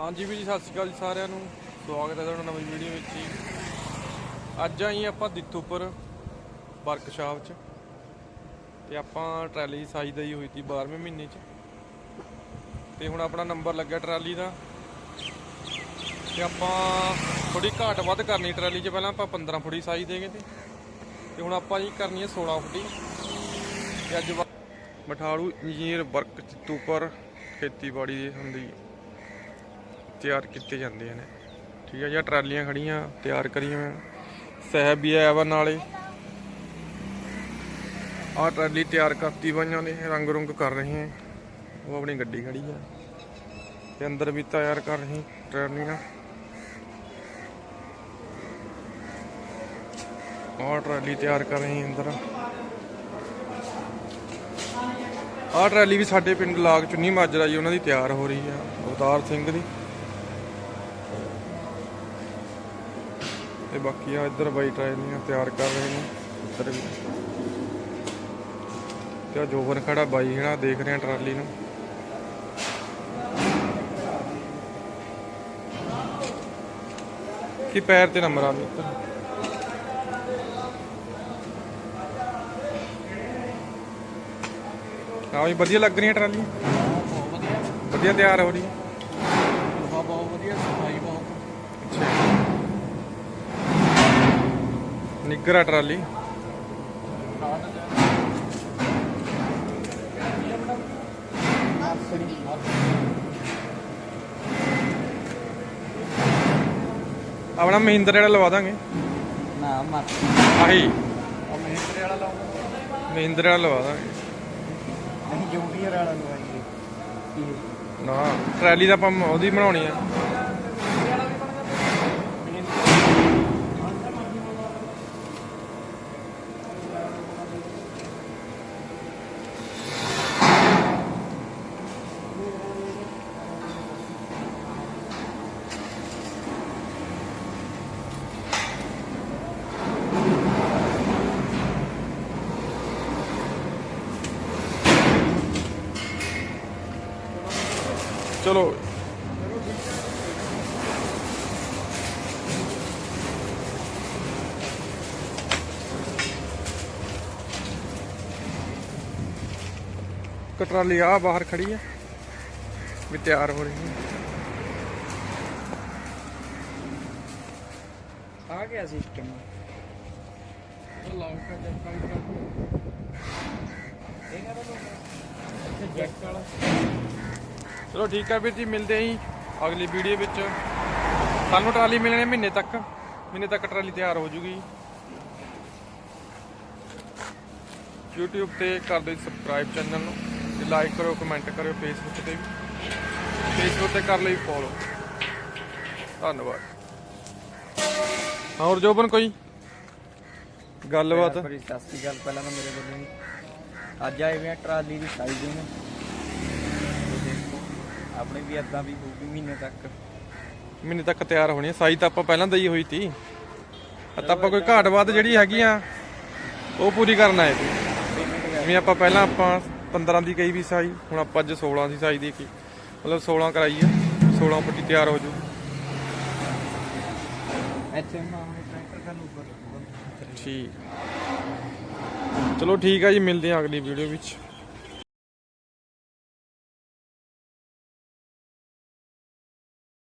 ਹਾਂਜੀ ਵੀਰ ਜੀ, ਸਤਿ ਸ਼੍ਰੀ ਅਕਾਲ ਜੀ ਸਾਰਿਆਂ ਨੂੰ। ਸਵਾਗਤ ਹੈ ਤੁਹਾਡਾ ਨਵੀਂ ਵੀਡੀਓ ਵਿੱਚ ਜੀ। ਅੱਜ ਆਈ ਆਪਾਂ ਦਿੱਤੂਪੁਰ ਵਰਕਸ਼ਾਪ 'ਚ। ਤੇ ਆਪਾਂ ਟਰਾਲੀ ਸਾਈਜ਼ ਦਈ ਹੋਈ ਸੀ 12ਵੇਂ ਮਹੀਨੇ 'ਚ। ਤੇ ਹੁਣ ਆਪਣਾ ਨੰਬਰ ਲੱਗਿਆ ਟਰਾਲੀ ਦਾ। ਤੇ ਆਪਾਂ ਥੋੜੀ ਘਾਟ ਵੱਧ ਕਰਨੀ ਟਰਾਲੀ 'ਚ, ਪਹਿਲਾਂ ਆਪਾਂ 15 ਫੁੱਟੀ ਸਾਈਜ਼ ਦੇਗੇ ਤੇ। ਤੇ ਹੁਣ ਆਪਾਂ ਜੀ ਕਰਨੀ ਹੈ 16 ਫੁੱਟੀ ਤੇ ਅੱਜ ਵਾ- ਮਠਾੜੂ ਇੰਜੀਨੀਅਰ ਵਰਕ ਦਿੱਤੂਪੁਰ ਖੇਤੀਬਾੜੀ ਦੀ ਹੁੰਦੀ। ਤਿਆਰ ਕੀਤੇ ਜਾਂਦੇ ਨੇ। ਠੀਕ ਹੈ ਜੀ ਆਹ ਟਰਾਲੀਆਂ ਖੜੀਆਂ ਤਿਆਰ ਕਰੀਆਂ। ਹੋਈਆਂ। ਸਹਿਬ ਵੀ ਆਇਆ ਵਾ ਨਾਲੇ। ਆਹ ਟਰਾਲੀ ਤਿਆਰ ਕਰਤੀ ਬਾਈਆਂ ਨੇ, ਰੰਗ ਰੁੰਗ ਕਰ ਰਹੇ ਹੈ ਉਹ ਆਪਣੀ ਗੱਡੀ ਖੜੀ ਹੈ ਤੇ ਅੰਦਰ ਵੀ ਤਿਆਰ ਕਰ ਰਹੀ ਟਰਾਲੀਆਂ। ਆਹ ਟਰਾਲੀ ਤਿਆਰ ਕਰ ਰਹੀ ਅੰਦਰ। ਆਹ ਟਰਾਲੀ ਵੀ ਸਾਡੇ ਪਿੰਡ ਲਾਗ ਚੁੰਨੀ ਮਾਜਰਾ ਜੀ, ਉਹਨਾਂ ਦੀ ਤਿਆਰ ਹੋ ਰਹੀ ਆ। ਅਵਤਾਰ ਸਿੰਘ ਦੀ। ਤੇ ਬਾਕੀ ਆ ਇੱਧਰ ਬਾਈ ਟਰਾਲੀਆਂ ਤਿਆਰ ਕਰ ਰਹੇ ਨੇ ਇੱਧਰ ਵੀ। ਤੇ ਆ ਜੋਬਨ ਖੜਾ ਬਾਈ ਜਿਹੜਾ ਦੇਖ ਰਿਹਾ ਟਰਾਲੀ ਨੂੰ। ਕੀ ਪੈਰ ਤੇ ਨੰਬਰ ਆ ਉੱਧਰ? ਹਾਂ ਵੀ ਵਧੀਆ ਲੱਗ ਟਰਾਲੀਆਂ? ਬਹੁਤ ਵਧੀਆ। ਵਧੀਆ ਤਿਆਰ ਹੋ ਰਹੀ ਹੈ ਨਿੱਗਰਾ ਟਰਾਲੀ। ਆਪਣਾ ਮਹਿੰਦਰ ਜਿਹੜਾ ਲਵਾ ਦਾਂਗੇ। ਨਾ ਮਰ ਆਹੀ। ਆ ਮਹਿੰਦਰੇ ਵਾਲਾ ਲਾਉਂਗਾ ਮਹਿੰਦਰ ਵਾਲਾ ਲਵਾ ਦਾਂਗੇ। ਨਹੀਂ ਜੂਨੀਅਰ ਵਾਲਾ ਲਵਾਈਏ। ਨਾ ਟਰਾਲੀ ਤਾਂ ਆਪਾਂ ਉਹਦੀ ਬਣਾਉਣੀ ਆ। ਚਲੋ ਕਟਰਾਲੀ ਆ ਬਾਹਰ ਖੜੀ ਆ ਵੀ ਤਿਆਰ ਹੋ ਰਹੀ ਹੈ ਆ ਗਿਆ ਸਿਸਟਮ ਲਾਉਂ ਚਲੋ ਠੀਕ ਹੈ ਵੀਰ ਜੀ, ਮਿਲਦੇ ਆਂ ਜੀ ਅਗਲੀ ਵੀਡੀਓ ਵਿੱਚ। ਸਾਨੂੰ ਟਰਾਲੀ ਮਿਲਣੀ ਮਹੀਨੇ ਤੱਕ। ਮਹੀਨੇ ਤੱਕ ਟਰਾਲੀ ਤਿਆਰ ਹੋ ਜੂਗੀ YouTube ਤੇ ਕਰ ਦਿਓ ਸਬਸਕ੍ਰਾਈਬ ਚੈਨਲ ਨੂੰ ਤੇ ਲਾਈਕ ਕਰੋ ਕਮੈਂਟ ਕਰਿਓ Facebook ਤੇ ਵੀ। Facebook ਤੇ ਕਰ ਲਈ ਫੋਲੋ ਧੰਨਵਾਦ। ਹੋਰ ਜੋਬਨ ਕੋਈ? ਗੱਲਬਾਤ? ਬੜੀ ਸਸਤੀ ਗੱਲ ਪਹਿਲਾਂ ਤਾਂ ਮੇਰੇ ਕੋਲ ਅੱਜ ਆਏ ਵੇ ਆ ਟਰਾਲੀ ਦੀ ਸਾਈਜ਼ ਨੂੰ। ਆਪਣੇ ਵੀ ਏਦਾਂ ਵੀ ਹੋਊਗੀ ਮਹੀਨੇ ਤੱਕ। ਮਹੀਨੇ ਤੱਕ ਤਿਆਰ ਹੋਣੀ ਹੈ ਸਾਈ ਤਾਂ ਆਪਾਂ ਪਹਿਲਾਂ ਦਈ ਹੋਈ ਤੀ। ਤਾਂ ਆਪਾਂ ਕੋਈ ਘਾਟ ਵੱਧ ਜਿਹੜੀ ਹੈਗੀ ਆ ਉਹ ਪੂਰੀ ਕਰਨਾ ਹੈ ਜਿਵੇਂ ਆਪਾਂ ਪਹਿਲਾਂ ਆਪਾਂ 15 ਦੀ ਕਹੀ ਵੀ ਸਾਈ ਹੁਣ ਆਪਾਂ ਅੱਜ 16 ਦੀ ਸਾਈ ਦੀ ਕੀ ਮਤਲਬ 16 ਕਰਾਈ ਆ 16 ਪੱਟੀ ਤਿਆਰ ਹੋ ਜੂ। ਇੱਥੇ ਨਾ ਟਰੈਕਟਰ ਦਾ ਉੱਪਰ ਠੀਕ। ਚਲੋ ਠੀਕ ਆ ਜੀ ਮਿਲਦੇ ਆ ਅਗਲੀ ਵੀਡੀਓ ਵਿੱਚ।